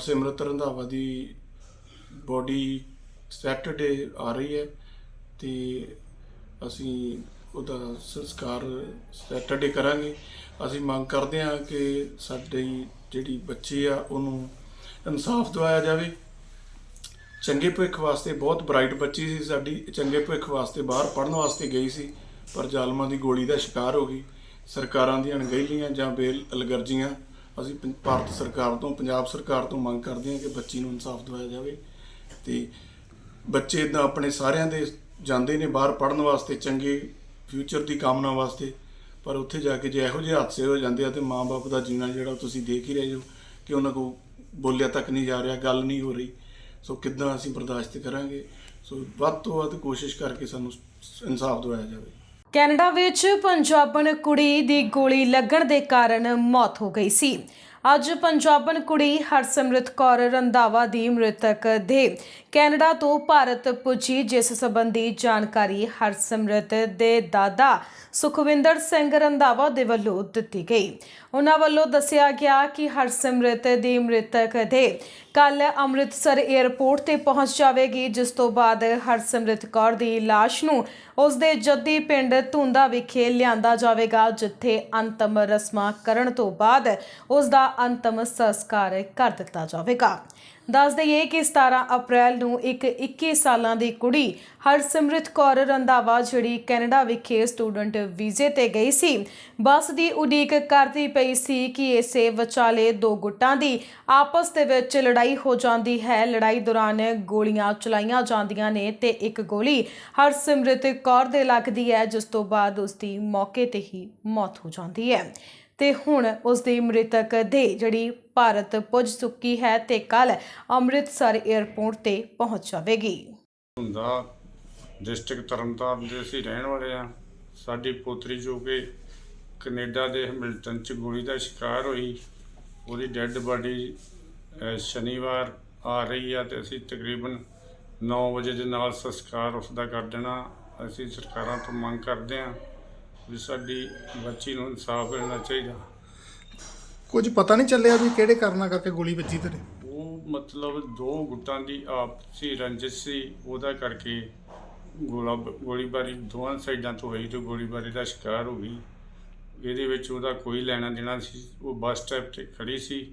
ਹਰਸਿਮਰਤ ਰੰਧਾਵਾ ਦੀ body Saturday ਆ ਰਹੀ ਹੈ ਤੇ ਅਸੀਂ ਉਹਦਾ ਸੰਸਕਾਰ ਸੈਟਰਡੇ ਕਰਾਂਗੇ। ਅਸੀਂ ਮੰਗ ਕਰਦੇ ਹਾਂ ਕਿ ਸਾਡੀ ਜਿਹੜੀ ਬੱਚੀ ਆ, ਉਹਨੂੰ ਇਨਸਾਫ ਦਿਵਾਇਆ ਜਾਵੇ। ਚੰਗੇ ਭਵਿੱਖ ਵਾਸਤੇ ਬਹੁਤ ਬ੍ਰਾਈਟ ਬੱਚੀ ਸੀ ਸਾਡੀ। ਚੰਗੇ ਭਵਿੱਖ ਵਾਸਤੇ ਬਾਹਰ ਪੜ੍ਹਨ ਵਾਸਤੇ ਗਈ ਸੀ, ਪਰ ਜ਼ਾਲਮਾਂ ਦੀ ਗੋਲੀ ਦਾ ਸ਼ਿਕਾਰ ਹੋ ਗਈ। ਸਰਕਾਰਾਂ ਦੀਆਂ ਅਣਗਹਿਲੀਆਂ ਜਾਂ ਬੇਲ ਅਲਗਰਜੀਆਂ ਅਸੀਂ ਪੰ- ਭਾਰਤ ਸਰਕਾਰ ਤੋਂ, ਪੰਜਾਬ ਸਰਕਾਰ ਤੋਂ ਮੰਗ ਕਰਦੇ ਹਾਂ ਕਿ ਬੱਚੀ ਨੂੰ ਇਨਸਾਫ ਦਿਵਾਇਆ ਜਾਵੇ ਤੇ ਬੱਚੇ ਇਦਾਂ ਆਪਣੇ ਸਾਰਿਆਂ ਦੇ ਜਾਂਦੇ ਨੇ ਬਾਹਰ ਪੜ੍ਹਨ ਵਾਸਤੇ, ਚੰਗੇ ਫਿਊਚਰ ਦੀ ਕਾਮਨਾ ਵਾਸਤੇ, ਪਰ ਉੱਥੇ ਜਾ ਕੇ ਜੇ ਇਹੋ ਜਿਹੇ ਹਾਦਸੇ ਹੋ ਜਾਂਦੇ ਆ ਤੇ ਮਾਂ-ਬਾਪ ਦਾ ਜੀਣਾ ਜਿਹੜਾ ਤੁਸੀਂ ਦੇਖ ਹੀ ਰਹੇ ਹੋ ਕਿ ਉਹਨਾਂ ਕੋਲ ਬੋਲਿਆ ਤੱਕ ਨਹੀਂ ਜਾ ਰਿਹਾ, ਗੱਲ ਨਹੀਂ ਹੋ ਰਹੀ। ਸੋ ਕਿੱਦਾਂ ਅਸੀਂ ਬਰਦਾਸ਼ਤ ਕਰਾਂਗੇ? ਸੋ ਵੱਧ ਤੋਂ ਵੱਧ ਕੋਸ਼ਿਸ਼ ਕਰਕੇ ਸਾਨੂੰ ਇਨਸਾਫ ਦਿਵਾਇਆ ਜਾਵੇ। ਕੈਨੇਡਾ ਵਿੱਚ ਪੰਜਾਬਣ ਕੁੜੀ ਦੀ ਗੋਲੀ ਲੱਗਣ ਦੇ ਕਾਰਨ ਮੌਤ ਹੋ ਗਈ ਸੀ। ਅੱਜ ਪੰਜਾਬਣ ਕੁੜੀ ਹਰਸਿਮਰਤ ਕੌਰ ਰੰਧਾਵਾ ਦੀ ਮ੍ਰਿਤਕ ਦੇ ਕੈਨੇਡਾ ਤੋਂ ਭਾਰਤ ਪੁੱਜੀ, ਜਿਸ ਸੰਬੰਧੀ ਜਾਣਕਾਰੀ ਹਰਸਿਮਰਤ ਦੇ ਦਾਦਾ ਸੁਖਵਿੰਦਰ ਸਿੰਘ ਰੰਧਾਵਾ ਦੇ ਵੱਲੋਂ ਦਿੱਤੀ ਗਈ। ਉਹਨਾਂ ਵੱਲੋਂ ਦੱਸਿਆ ਗਿਆ ਕਿ ਹਰਸਿਮਰਤ ਦੀ ਮ੍ਰਿਤਕ ਦੇ ਕੱਲ ਅੰਮ੍ਰਿਤਸਰ 에ਅਰਪੋਰਟ ਤੇ ਪਹੁੰਚ ਜਾਵੇਗੀ, ਜਿਸ ਤੋਂ ਬਾਅਦ ਹਰਸਿਮਰਤ ਕੌਰ ਦੀ ਲਾਸ਼ ਨੂੰ ਉਸ ਦੇ ਜੱਦੀ ਪਿੰਡ ਧੁੰਦਾ ਵਿਖੇ ਲਿਆਂਦਾ ਜਾਵੇਗਾ, ਜਿੱਥੇ ਅੰਤਮ ਰਸਮਾਂ ਕਰਨ ਤੋਂ ਬਾਅਦ ਉਸ ਦਾ ਅੰਤਮ ਸੰਸਕਾਰ ਕਰ ਦਿੱਤਾ ਜਾਵੇਗਾ। ਦੱਸ ਦਈਏ ਕਿ 17 ਅਪ੍ਰੈਲ ਨੂੰ ਇੱਕ 21 ਸਾਲਾਂ ਦੀ ਕੁੜੀ ਹਰਸਿਮਰਤ ਕੌਰ ਰੰਧਾਵਾ, ਜਿਹੜੀ ਕੈਨੇਡਾ ਵਿਖੇ ਸਟੂਡੈਂਟ ਵੀਜ਼ੇ ਤੇ ਗਈ ਸੀ, ਬੱਸ ਦੀ ਉਡੀਕ ਕਰਦੀ ਪਈ ਸੀ ਕਿ ਇਸੇ ਵਿਚਾਲੇ ਦੋ ਗੁੱਟਾਂ ਦੀ ਆਪਸ ਦੇ ਵਿੱਚ ਲੜਾਈ ਹੋ ਜਾਂਦੀ ਹੈ। ਲੜਾਈ ਦੌਰਾਨ ਗੋਲੀਆਂ ਚਲਾਈਆਂ ਜਾਂਦੀਆਂ ਨੇ ਤੇ ਇੱਕ ਗੋਲੀ ਹਰਸਿਮਰਤ ਕੌਰ ਦੇ ਲੱਗਦੀ ਹੈ, ਜਿਸ ਤੋਂ ਬਾਅਦ ਉਸ ਦੀ ਮੌਕੇ ਤੇ ਹੀ ਮੌਤ ਹੋ ਜਾਂਦੀ ਹੈ। ਤੇ ਹੁਣ ਉਸ ਦੀ ਮ੍ਰਿਤਕ ਦੇ ਜਿਹੜੀ ਭਾਰਤ ਪੁੱਜ ਚੁੱਕੀ ਹੈ ਤੇ ਕੱਲ ਅੰਮ੍ਰਿਤਸਰ 에ਅਰਪੋਰਟ ਤੇ ਪਹੁੰਚ ਜਾਵੇਗੀ। ਹੁੰਦਾ ਡਿਸਟ੍ਰਿਕਟ ਤਰਨਤਾਰਨ ਦੇ ਅਸੀਂ ਰਹਿਣ ਵਾਲੇ ਆ ਸਾਡੀ ਪੋਤਰੀ ਜੋ ਕਿ ਕੈਨੇਡਾ ਦੇ ਹੈਮਿਲਟਨ ਚ ਗੋਲੀ ਦਾ ਸ਼ਿਕਾਰ ਹੋਈ, ਉਹਦੀ ਡੈੱਡ ਬਾਡੀ ਸ਼ਨੀਵਾਰ ਆ ਰਹੀ ਆ ਤੇ ਅਸੀਂ ਤਕਰੀਬਨ 9 ਵਜੇ ਦੇ ਨਾਲ ਸੰਸਕਾਰ ਉਸ ਦਾ ਕਰ ਦੇਣਾ। ਅਸੀਂ ਸਰਕਾਰਾਂ ਤੋਂ ਮੰਗ ਕਰਦੇ ਆ ਵੀ ਸਾਡੀ ਬੱਚੀ ਨੂੰ ਇਨਸਾਫ ਮਿਲਣਾ ਚਾਹੀਦਾ। ਕੁਝ ਪਤਾ ਨਹੀਂ ਚੱਲਿਆ ਵੀ ਕਿਹੜੇ ਕਾਰਨਾਂ ਕਰਕੇ ਗੋਲੀ ਵੱਜੀ ਤੇਰੇ? ਉਹ ਮਤਲਬ ਦੋ ਗੁੱਟਾਂ ਦੀ ਆਪਸੀ ਰੰਜਿਸ਼ ਸੀ ਉਹਦਾ ਕਰਕੇ ਗੋਲਾ ਗੋਲੀਬਾਰੀ ਦੋਵਾਂ ਸਾਈਡਾਂ ਤੋਂ ਹੋਈ ਤੇ ਗੋਲੀਬਾਰੀ ਦਾ ਸ਼ਿਕਾਰ ਹੋ ਗਈ। ਇਹਦੇ ਵਿੱਚ ਉਹਦਾ ਕੋਈ ਲੈਣਾ ਦੇਣਾ ਸੀ ਉਹ ਬੱਸ ਸਟੈਪ ਤੇ ਖੜੀ ਸੀ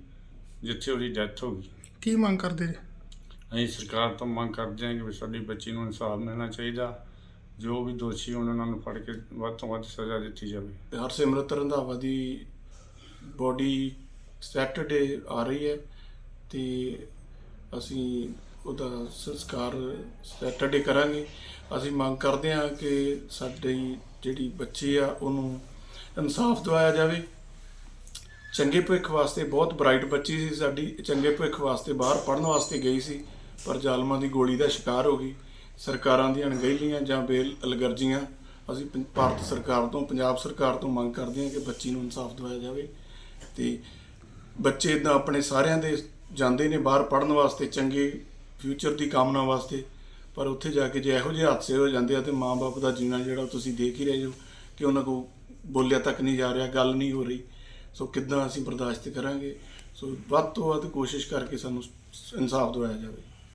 ਜਿੱਥੇ ਉਹਦੀ ਡੈਥ ਹੋ ਗਈ। ਕੀ ਮੰਗ ਕਰਦੇ ਜੇ? ਅਸੀਂ ਸਰਕਾਰ ਤੋਂ ਮੰਗ ਕਰਦੇ ਹਾਂ ਕਿ ਵੀ ਸਾਡੀ ਬੱਚੀ ਨੂੰ ਇਨਸਾਫ ਮਿਲਣਾ ਚਾਹੀਦਾ। ਜੋ ਵੀ ਦੋਸ਼ੀ ਹੋਣ ਉਹਨਾਂ ਨੂੰ ਫੜ ਕੇ ਵੱਧ ਤੋਂ ਵੱਧ ਸਜ਼ਾ ਦਿੱਤੀ ਜਾਵੇ। ਹਰਸਿਮਰਤ ਰੰਧਾਵਾ ਦੀ ਬੋਡੀ ਸੈਟਰਡੇ ਆ ਰਹੀ ਹੈ ਤੇ ਅਸੀਂ ਉਹਦਾ ਸੰਸਕਾਰ ਸੈਟਰਡੇ ਕਰਾਂਗੇ। ਅਸੀਂ ਮੰਗ ਕਰਦੇ ਹਾਂ ਕਿ ਸਾਡੀ ਜਿਹੜੀ ਬੱਚੀ ਆ, ਉਹਨੂੰ ਇਨਸਾਫ ਦਿਵਾਇਆ ਜਾਵੇ। ਚੰਗੇ ਭਵਿੱਖ ਵਾਸਤੇ ਬਹੁਤ ਬ੍ਰਾਈਟ ਬੱਚੀ ਸੀ ਸਾਡੀ। ਚੰਗੇ ਭਵਿੱਖ ਵਾਸਤੇ ਬਾਹਰ ਪੜ੍ਹਨ ਵਾਸਤੇ ਗਈ ਸੀ, ਪਰ ਜ਼ਾਲਮਾਂ ਦੀ ਗੋਲੀ ਦਾ ਸ਼ਿਕਾਰ ਹੋ ਗਈ। ਸਰਕਾਰਾਂ ਦੀਆਂ ਅਣਗਹਿਲੀਆਂ ਜਾਂ ਬੇਲ ਅਲਗਰਜੀਆਂ ਅਸੀਂ ਪੰ- ਭਾਰਤ ਸਰਕਾਰ ਤੋਂ, ਪੰਜਾਬ ਸਰਕਾਰ ਤੋਂ ਮੰਗ ਕਰਦੇ ਹਾਂ ਕਿ ਬੱਚੀ ਨੂੰ ਇਨਸਾਫ ਦਿਵਾਇਆ ਜਾਵੇ ਤੇ ਬੱਚੇ ਇਦਾਂ ਆਪਣੇ ਸਾਰਿਆਂ ਦੇ ਜਾਂਦੇ ਨੇ ਬਾਹਰ ਪੜ੍ਹਨ ਵਾਸਤੇ, ਚੰਗੇ ਫਿਊਚਰ ਦੀ ਕਾਮਨਾ ਵਾਸਤੇ, ਪਰ ਉੱਥੇ ਜਾ ਕੇ ਜੇ ਇਹੋ ਜਿਹੇ ਹਾਦਸੇ ਹੋ ਜਾਂਦੇ ਆ ਤੇ ਮਾਂ-ਬਾਪ ਦਾ ਜੀਣਾ ਜਿਹੜਾ ਉਹ ਤੁਸੀਂ ਦੇਖ ਹੀ ਰਹੇ ਹੋ ਕਿ ਉਹਨਾਂ ਕੋਲ ਬੋਲਿਆ ਤੱਕ ਨਹੀਂ ਜਾ ਰਿਹਾ, ਗੱਲ ਨਹੀਂ ਹੋ ਰਹੀ। ਸੋ ਕਿੱਦਾਂ ਅਸੀਂ ਬਰਦਾਸ਼ਤ ਕਰਾਂਗੇ? ਸੋ ਵੱਧ ਤੋਂ ਵੱਧ ਕੋਸ਼ਿਸ਼ ਕਰਕੇ ਸਾਨੂੰ ਇਨਸਾਫ ਦਿਵਾਇਆ ਜਾਵੇ।